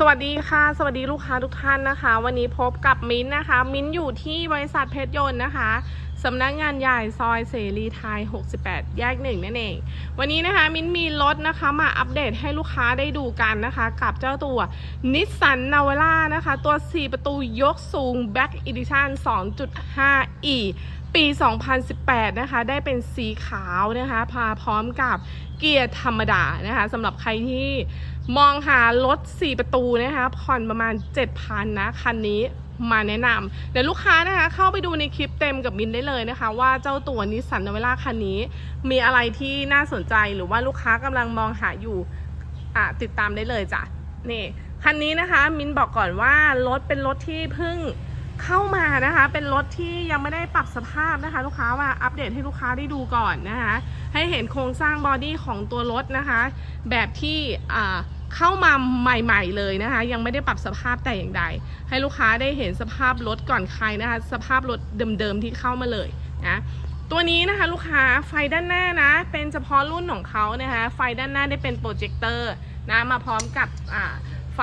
สวัสดีค่ะ สวัสดีลูกค้าทุกท่านนะคะ วันนี้พบกับมิ้นท์นะคะ มิ้นท์อยู่ที่บริษัทเพชรยนต์นะคะ สำนักงานใหญ่ซอยเสรีไทย 68 แยกหนึ่งนั่นเอง วันนี้นะคะมิ้นท์มีรถนะคะมาอัปเดตให้ลูกค้าได้ดูกันนะคะ กับเจ้าตัวนิสสันนาวาร่านะคะ ตัว 4 ประตูยกสูง Black Edition 2.5e ปี 2018 นะคะ ได้เป็นสีขาวนะคะ พาพร้อมกับเกียร์ธรรมดานะคะสำหรับใครที่มองหารถ 4 ประตูนะคะ ผ่อนประมาณ 7,000 นะ คันนี้ มาแนะนำเดี๋ยวลูกค้านะคะเข้าไปดูในคลิปเต็มกับมินได้เลยนะคะ ว่าเจ้าตัวนิสสันนเวล่าคันนี้ มีอะไรที่น่าสนใจหรือว่าลูกค้ากำลังมองหาอยู่อะติดตามได้เลยจ้ะนี่คันนี้นะคะมินบอกก่อนว่ารถเป็นรถที่เพิ่งเข้ามานะคะ เป็นรถที่ยังไม่ได้ปรับสภาพนะคะ ลูกค้ามาอัปเดตให้ลูกค้าได้ดูก่อนนะคะ ให้เห็นโครงสร้างบอดี้ของตัวรถนะคะ แบบที่อ่า เข้ามาใหม่ ๆ เลยนะคะ ยังไม่ได้ปรับสภาพแต่อย่างใด ให้ลูกค้าได้เห็นสภาพรถก่อนใครนะคะ สภาพรถเดิมๆที่เข้ามาเลยนะตัวนี้นะคะลูกค้าไฟด้านหน้านะ เป็นเฉพาะรุ่นของเขานะคะไฟด้านหน้าได้เป็นโปรเจคเตอร์นะมาพร้อมกับไฟ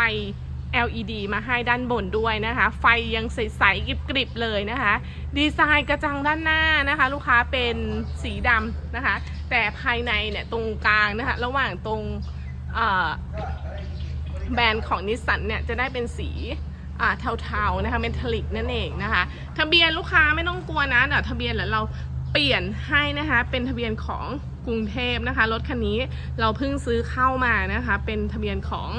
LED มาให้ด้านบนด้วยนะคะ ไฟยังใสๆกริบๆเลยนะคะ ดีไซน์กระจังด้านหน้านะคะ ลูกค้าเป็นสีดำนะคะ แต่ภายในเนี่ยตรงกลางนะคะ ระหว่างตรง แบรนด์ของนิสสันเนี่ยจะได้เป็นสีเทาๆนะคะเมทัลลิกนั่นเองนะคะ ทะเบียนลูกค้าไม่ต้องกลัวนะเดี๋ยวทะเบียนแล้วเราเปลี่ยนให้นะคะเป็นทะเบียนของกรุงเทพนะคะรถคันนี้เราเพิ่งซื้อเข้ามานะคะ เป็นทะเบียนของ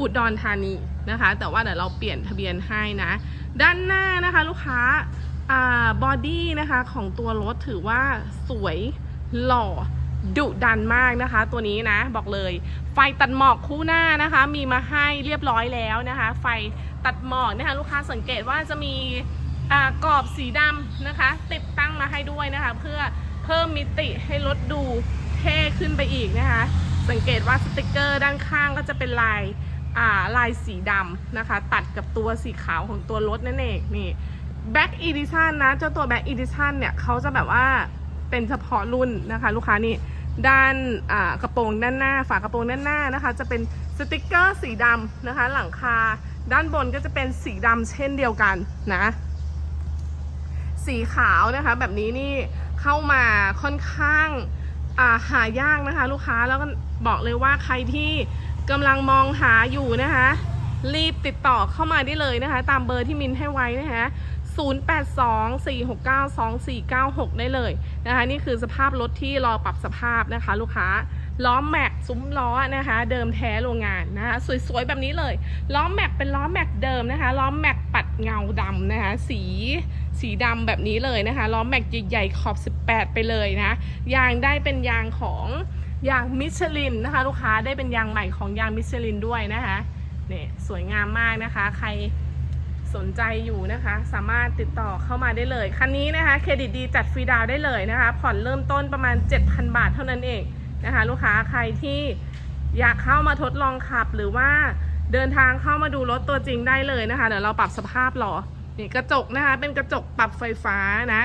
อุดรธานีนะคะ แต่ว่าเดี๋ยวเราเปลี่ยนทะเบียนให้นะ ด้านหน้านะคะลูกค้าบอดี้นะคะของตัวรถถือว่าสวยหล่อ ดุดันมากนะคะ ตัวนี้นะบอกเลย ไฟตัดหมอกคู่หน้านะคะ มีมาให้เรียบร้อยแล้วนะคะ ไฟตัดหมอกนะคะลูกค้าสังเกตว่าจะมีกรอบสีดำนะคะ ติดตั้งมาให้ด้วยนะคะ เพื่อเพิ่มมิติให้รถดูเท่ขึ้นไปอีกนะคะ สังเกตว่าสติกเกอร์ด้านข้างก็จะเป็นลายาลายสีดำนะคะ ตัดกับตัวสีขาวของตัวรถนั่นเองนี่ Back Edition นะ เจ้าตัว Back Edition เนี่ยเขาจะแบบว่า เป็นเฉพาะรุ่นนะคะ ลูกค้านี่ด้านกระโปรงด้านหน้า ฝากระโปรงด้านหน้านะคะ จะเป็นสติกเกอร์สีดำนะคะ หลังคาด้านบนก็จะเป็นสีดำเช่นเดียวกันนะ สีขาวนะคะ แบบนี้นี่เข้ามาค่อนข้างาหายากนะคะ ลูกค้าแล้วก็บอกเลยว่าใครที่กำลังมองหาอยู่นะคะ รีบติดต่อเข้ามาได้เลยนะคะ ตามเบอร์ที่มินให้ไว้นะคะ 0824692496 ได้เลยนะคะ นี่คือสภาพรถที่รอปรับสภาพนะคะ ลูกค้าล้อแม็กซุ้มล้อนะคะ เดิมแท้โรงงานนะคะสวยๆแบบนี้เลยล้อแม็กเป็นล้อแม็กเดิมนะคะล้อแม็กปัดเงาดำนะคะ สีสีดำแบบนี้เลยนะคะล้อแม็กใหญ่ๆขอบ 18 ไปเลยนะยางได้เป็นยางของยางมิชลินนะคะ ลูกค้าได้เป็นยางใหม่ของยางมิชลินด้วยนะคะเนี่ยสวยงามมากนะคะ ใคร สนใจอยู่นะคะ สามารถติดต่อเข้ามาได้เลย คันนี้นะคะเครดิตดีจัดฟรีดาวได้เลยนะคะ ผ่อนเริ่มต้นประมาณ 7,000 บาทเท่านั้นเองนะคะ ลูกค้าใครที่อยากเข้ามาทดลองขับหรือว่าเดินทางเข้ามาดูรถตัวจริงได้เลยนะคะเดี๋ยวเราปรับสภาพหรอนี่กระจกนะคะ เป็นกระจกปรับไฟฟ้านะ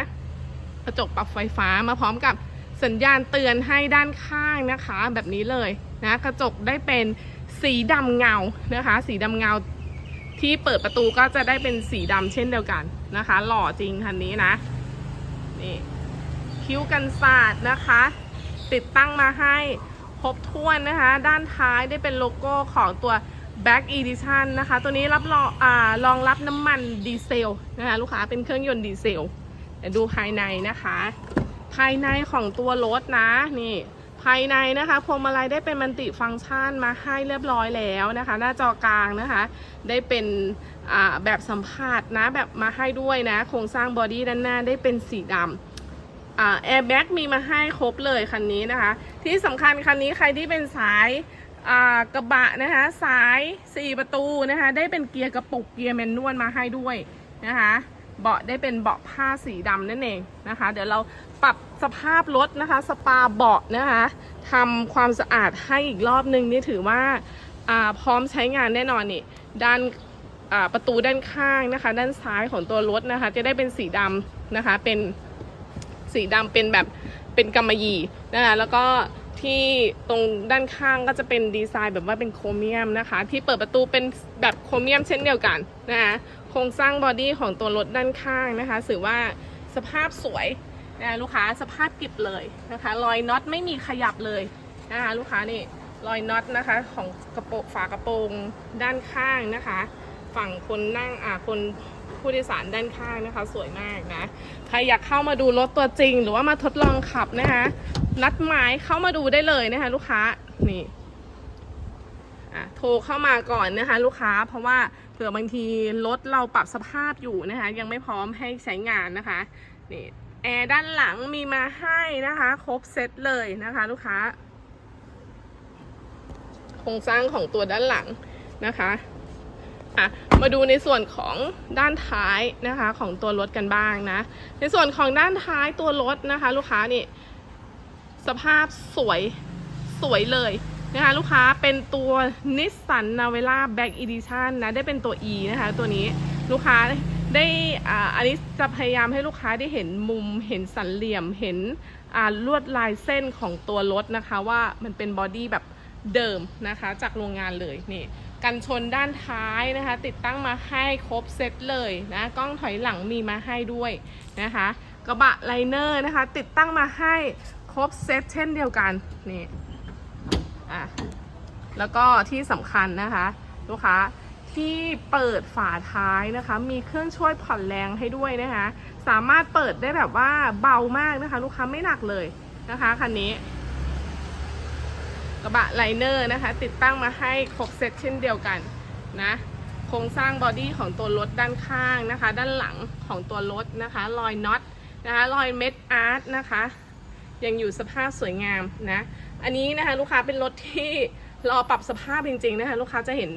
กระจกปรับไฟฟ้ามาพร้อมกับสัญญาณเตือนให้ด้านข้างนะคะ แบบนี้เลยนะ กระจกได้เป็นสีดำเงานะคะ สีดำเงา ที่เปิดประตูก็จะได้เป็นสีดำเช่นเดียวกันนะคะ หล่อจริงคันนี้นะ นี่ คิ้วกันศาสตร์นะคะ ติดตั้งมาให้ครบถ้วนนะคะ ด้านท้ายได้เป็นโลโก้ของตัว Back Edition นะคะ ตัวนี้รับรองอ่ารองรับน้ำมันดีเซลนะคะลูกค้าเป็นเครื่องยนต์ดีเซลดูภายในนะคะ ภายในของตัวรถนะนี่ ภายในนะคะพวงมาลัยได้เป็นมัลติฟังก์ชันมาให้เรียบร้อยแล้วนะคะ หน้าจอกลางนะคะ ได้เป็นแบบสัมผัสนะแบบมาให้ด้วยนะ โครงสร้างบอดี้ด้านหน้าได้เป็นสีดำแอร์แบ็กมีมาให้ครบเลยคันนี้นะคะ ที่สำคัญคันนี้ใครที่เป็นสายกระบะนะคะสาย 4 ประตูนะคะ ได้เป็นเกียร์กระปุกเกียร์แมนนวลมาให้ด้วยนะคะ เบาะได้เป็นเบาะผ้าสีดำนั่นเองนะคะ เดี๋ยวเรา สภาพรถนะคะ สปาเบาะนะคะทำความสะอาดให้อีกรอบนึงนี่ถือว่าพร้อมใช้งานแน่นอนนี่ด้านประตูด้านข้างนะคะ ด้านซ้ายของตัวรถนะคะ จะได้เป็นสีดำนะคะเป็นสีดำเป็นแบบเป็นกำมะหยี่นะคะแล้วก็ที่ตรงด้านข้างก็จะเป็นดีไซน์แบบว่าเป็นโครเมียมนะคะ ที่เปิดประตูเป็นแบบโครเมียมเช่นเดียวกันนะคะโครงสร้างบอดี้ของตัวรถด้านข้างนะคะถือว่าสภาพสวย นะลูกค้าสภาพกิบเลยนะคะรอยน็อตไม่มีขยับเลยนะคะลูกค้านี่รอยน็อตนะคะของกระโปรงฝากระโปรงด้านข้างนะคะ ฝั่งคนนั่งอ่าคนผู้โดยสารด้านข้างนะคะ สวยมากนะใครอยากเข้ามาดูรถตัวจริง หรือว่ามาทดลองขับนะคะนัดหมายเข้ามาดูได้เลยนะคะ ลูกค้านี่โทรเข้ามาก่อนนะคะ ลูกค้าเพราะว่าเผื่อบางทีรถเราปรับสภาพอยู่นะคะ ยังไม่พร้อมให้ใช้งานนะคะนี่ แอร์ด้านหลังมีมาให้นะคะ ครบเซตเลยนะคะ ลูกค้า โครงสร้างของตัวด้านหลังนะคะอะมาดูในส่วนของด้านท้ายนะคะของตัวรถกันบ้างนะ ในส่วนของด้านท้ายตัวรถนะคะ ลูกค้านี่สภาพสวยสวยเลยนะคะลูกค้าเป็นตัว Nissan Navara Black Edition นะได้เป็นตัว E นะคะตัวนี้ลูกค้า ได้อ่าอันนี้จะพยายามให้ลูกค้าได้เห็นมุมเห็นสันเหลี่ยมเห็นอ่าลวดลายเส้นของตัวรถนะคะ ว่ามันเป็นบอดี้แบบเดิมนะคะ จากโรงงานเลยนี่กันชนด้านท้ายนะคะ ติดตั้งมาให้ครบเซตเลยนะกล้องถอยหลังมีมาให้ด้วยนะคะกระบะไลเนอร์นะคะ ติดตั้งมาให้ครบเซตเช่นเดียวกันนี่อะแล้วก็ที่สำคัญนะคะ ลูกค้า ที่เปิดฝาท้ายนะคะ มีเครื่องช่วยผ่อนแรงให้ด้วยนะคะ สามารถเปิดได้แบบว่าเบามากนะคะ ลูกค้าไม่หนักเลยนะคะคันนี้ กระบะไลเนอร์นะคะ ติดตั้งมาให้ครบเซตเช่นเดียวกันนะโครงสร้างบอดี้ของตัวรถด้านข้างนะคะ ด้านหลังของตัวรถนะคะรอยน็อตนะคะรอยเม็ดอาร์ตนะคะ ยังอยู่สภาพสวยงามนะ อันนี้นะคะลูกค้าเป็นรถที่ รอปรับสภาพจริงๆนะคะลูกค้าจะเห็น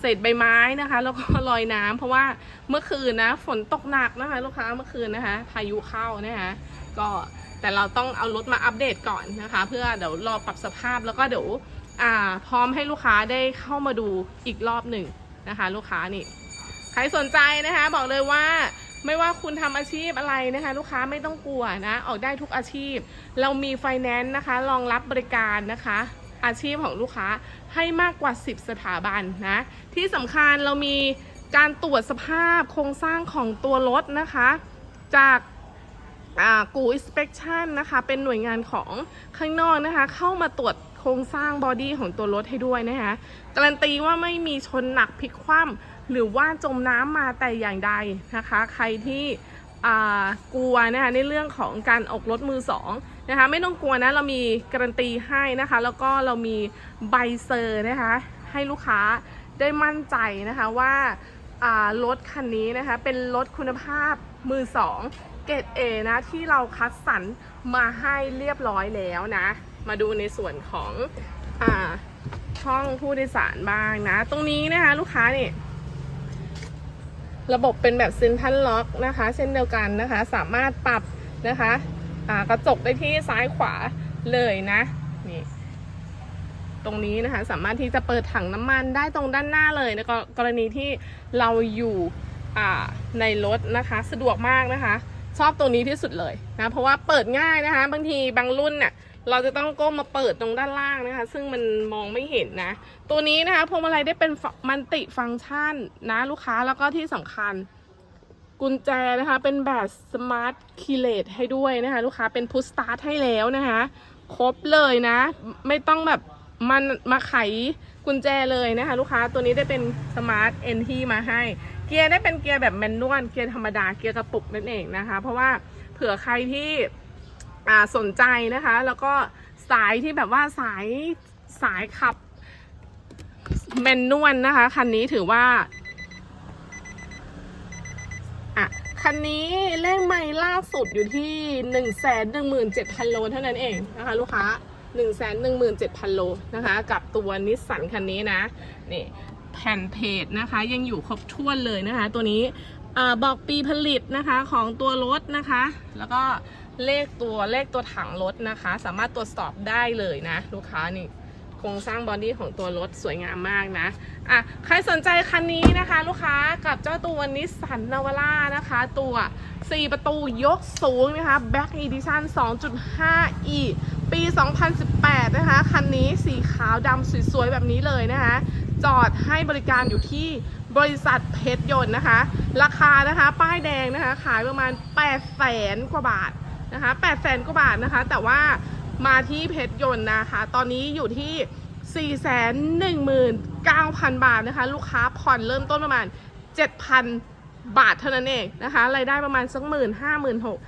เศษใบไม้นะคะ แล้วก็รอยน้ำเพราะว่าเมื่อคืนนะฝนตกหนักนะคะ ลูกค้าเมื่อคืนนะคะ พายุเข้านะคะก็แต่เราต้องเอารถมาอัปเดตก่อนนะคะ เพื่อเดี๋ยวรอปรับสภาพแล้วก็เดี๋ยวพร้อมให้ลูกค้าได้เข้ามาดูอีกรอบหนึ่งนะคะ ลูกค้านี่ใครสนใจนะคะ บอกเลยว่าไม่ว่าคุณทำอาชีพอะไรนะคะ ลูกค้าไม่ต้องกลัวนะ ออกได้ทุกอาชีพ เรามีไฟแนนซ์นะคะรองรับบริการนะคะ อาชีพของลูกค้าให้มากกว่า 10 สถาบันนะ ที่สำคัญเรามีการตรวจสภาพโครงสร้างของตัวรถนะคะ จากกูอิสเปกชันนะคะ เป็นหน่วยงานของข้างนอกนะคะ เข้ามาตรวจโครงสร้างบอดี้ของตัวรถให้ด้วยนะคะการันตีว่าไม่มีชนหนักพลิกคว่ำหรือว่าจมน้ำมาแต่อย่างใดนะคะ ใครที่กลัวนะคะในเรื่องของการออกรถมือสอง นะคะ ไม่ต้องกลัวนะเรามีการันตีให้นะคะ แล้วก็เรามีใบเซอร์นะคะ ให้ลูกค้าได้มั่นใจนะคะว่ารถคันนี้นะคะ เป็นรถคุณภาพมือสองเกรดเอนะ ที่เราคัดสรรมาให้เรียบร้อยแล้วนะ มาดูในส่วนของอช่องผู้โดยสารบ้างนะ ตรงนี้นะคะลูกค้านี่ระบบเป็นแบบเซนทันล็อกนะคะ เช่นเดียวกันนะคะ สามารถปรับนะคะ กระจกได้ที่ซ้ายขวาเลยนะนี่ตรงนี้นะคะสามารถที่จะเปิดถังน้ำมันได้ตรงด้านหน้าเลยในกรณีที่เราอยู่ในรถนะคะสะดวกมากนะคะ ชอบตัวนี้ที่สุดเลยนะเพราะว่าเปิดง่ายนะคะ บางทีบางรุ่นเนี่ยเราจะต้องก้มมาเปิดตรงด้านล่างนะคะ ซึ่งมันมองไม่เห็นนะ ตัวนี้นะคะพวงมาลัยได้เป็นมันติฟังก์ชันนะลูกค้าแล้วก็ที่สำคัญ กุญแจนะคะ เป็นแบบสมาร์ทคีเลตให้ด้วยนะคะ ลูกค้าเป็นพุชสตาร์ทให้แล้วนะคะ ครบเลยนะ ไม่ต้องแบบมันมาไขกุญแจเลยนะคะ ลูกค้าตัวนี้ได้เป็นสมาร์ทเอนที่มาให้ เกียร์ได้เป็นเกียร์แบบแมนนวลเกียร์ธรรมดาเกียร์กระปุกนั่นเองนะคะ เพราะว่าเผื่อใครที่อ่าสนใจนะคะ แล้วก็สายที่แบบว่าสายสายขับแมนนวลนะคะ คันนี้ถือว่า อะคันนี้เลขไมล์ล่าสุดอยู่ที่1นึ่งแสนหนึ่งหมื่นเจ็ดพันโลเท่านั้นเองนะคะลูกค้า1นึ่งแสนหนึ่งหมื่นเจ็ดพันโลนะคะ กับตัวนิสสันคันนี้นะนี่แผ่นเพจนะคะยังอยู่ครบถ้วนเลยนะคะ ตัวนี้บอกปีผลิตนะคะของตัวรถนะคะ แล้วก็เลขตัวเลขตัวถังรถนะคะ สามารถตรวจสอบได้เลยนะ ลูกค้านี่ โครงสร้างบอดี้ของตัวรถสวยงามมากนะอะใครสนใจคันนี้นะคะ ลูกค้ากับเจ้าตัวนิสสันนาวาร่านะคะ ตัว 4 ประตูยกสูงนะคะ Back Edition 2.5e ปี 2018 นะคะ คันนี้สีขาวดำสวยๆ แบบนี้เลยนะคะ จอดให้บริการอยู่ที่บริษัทเพชรยนต์นะคะ ราคานะคะ ป้ายแดงนะคะ ขายประมาณ8แสนกว่าบาทนะคะ8แสนกว่าบาทนะคะ แต่ว่า มาที่เพชรยนต์นะคะ ตอนนี้อยู่ที่ 419,000 บาทนะคะ ลูกค้าผ่อนเริ่มต้นประมาณ 7,000 บาทเท่านั้นเองนะคะรายได้ประมาณสักหมื่นห้าหมื่นหก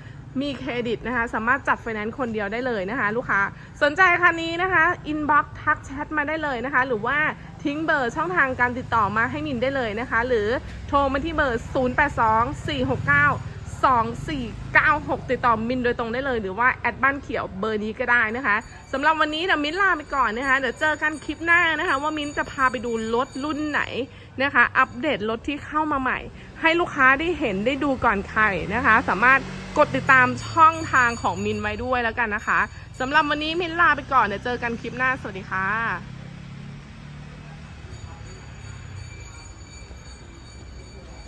มีเครดิตนะคะ สามารถจัดไฟแนนซ์คนเดียวได้เลยนะคะ ลูกค้าสนใจคันนี้นะคะอินบ็อกทักแชทมาได้เลยนะคะ หรือว่าทิ้งเบอร์ช่องทางการติดต่อมาให้มินได้เลยนะคะ หรือโทรมาที่เบอร์ 082469 2496 ติดต่อมินโดยตรงได้เลย หรือว่าแอดบ้านเขียวเบอร์นี้ก็ได้นะคะสำหรับวันนี้เดี๋ยวมินลาไปก่อนนะคะ เดี๋ยวเจอกันคลิปหน้านะคะ ว่ามินจะพาไปดูรถรุ่นไหนนะคะ อัปเดตรถที่เข้ามาใหม่ ให้ลูกค้าได้เห็นได้ดูก่อนใครนะคะ สามารถกดติดตามช่องทางของมินไว้ด้วยแล้วกันนะคะสำหรับวันนี้มินลาไปก่อนเดี๋ยวเจอกันคลิปหน้าสวัสดีค่ะ